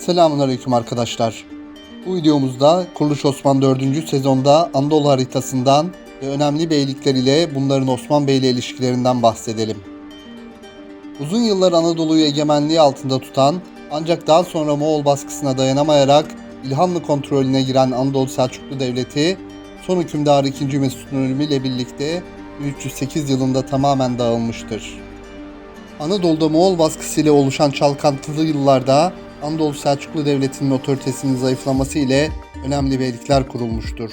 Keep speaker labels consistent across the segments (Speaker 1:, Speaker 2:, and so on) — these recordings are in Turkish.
Speaker 1: Selamünaleyküm arkadaşlar. Bu videomuzda Kuruluş Osman 4. sezonda Anadolu haritasından ve önemli beylikler ile bunların Osman Bey ile ilişkilerinden bahsedelim. Uzun yıllar Anadolu'yu egemenliği altında tutan ancak daha sonra Moğol baskısına dayanamayarak İlhanlı kontrolüne giren Anadolu Selçuklu Devleti son hükümdarı 2. Mesut'un ölümüyle birlikte 1308 yılında tamamen dağılmıştır. Anadolu'da Moğol baskısıyla oluşan çalkantılı yıllarda Anadolu Selçuklu Devleti'nin otoritesinin zayıflaması ile önemli beylikler kurulmuştur.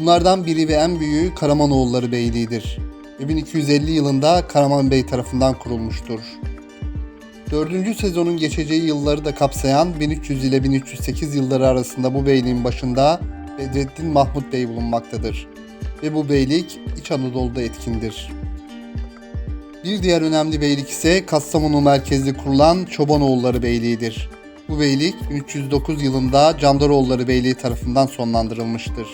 Speaker 1: Bunlardan biri ve en büyüğü Karamanoğulları Beyliği'dir ve 1250 yılında Karaman Bey tarafından kurulmuştur. Dördüncü sezonun geçeceği yılları da kapsayan 1300 ile 1308 yılları arasında bu beyliğin başında Bedrettin Mahmut Bey bulunmaktadır ve bu beylik İç Anadolu'da etkindir. Bir diğer önemli beylik ise Kastamonu merkezli kurulan Çobanoğulları Beyliği'dir. Bu beylik 1309 yılında Candaroğulları Beyliği tarafından sonlandırılmıştır.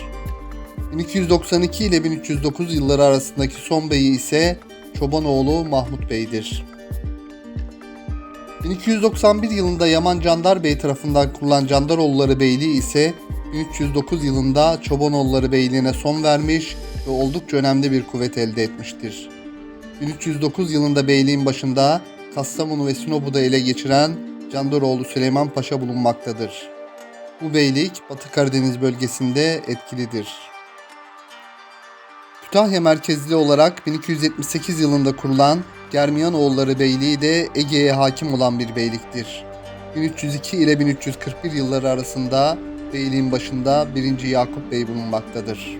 Speaker 1: 1292 ile 1309 yılları arasındaki son beyi ise Çobanoğlu Mahmut Bey'dir. 1291 yılında Yaman Candar Bey tarafından kurulan Candaroğulları Beyliği ise 1309 yılında Çobanoğulları Beyliği'ne son vermiş ve oldukça önemli bir kuvvet elde etmiştir. 1309 yılında beyliğin başında Kastamonu ve Sinop'u da ele geçiren Candaroğlu Süleyman Paşa bulunmaktadır. Bu beylik Batı Karadeniz bölgesinde etkilidir. Kütahya merkezli olarak 1278 yılında kurulan Germiyanoğulları Beyliği de Ege'ye hakim olan bir beyliktir. 1302 ile 1341 yılları arasında beyliğin başında 1. Yakup Bey bulunmaktadır.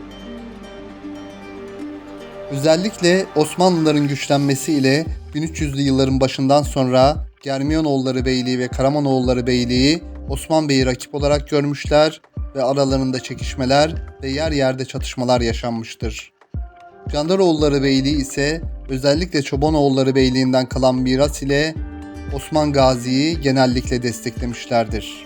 Speaker 1: Özellikle Osmanlıların güçlenmesi ile 1300'lü yılların başından sonra Germiyanoğulları Beyliği ve Karamanoğulları Beyliği Osman Bey'i rakip olarak görmüşler ve aralarında çekişmeler ve yer yerde çatışmalar yaşanmıştır. Candaroğulları Beyliği ise özellikle Çobanoğulları Beyliğinden kalan miras ile Osman Gazi'yi genellikle desteklemişlerdir.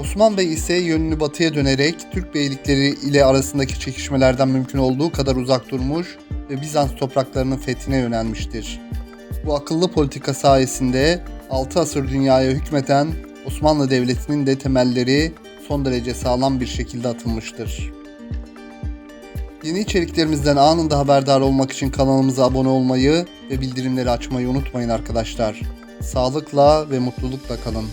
Speaker 1: Osman Bey ise yönünü batıya dönerek Türk beylikleri ile arasındaki çekişmelerden mümkün olduğu kadar uzak durmuş ve Bizans topraklarının fethine yönelmiştir. Bu akıllı politika sayesinde 6 asır dünyaya hükmeten Osmanlı Devleti'nin de temelleri son derece sağlam bir şekilde atılmıştır. Yeni içeriklerimizden anında haberdar olmak için kanalımıza abone olmayı ve bildirimleri açmayı unutmayın arkadaşlar. Sağlıkla ve mutlulukla kalın.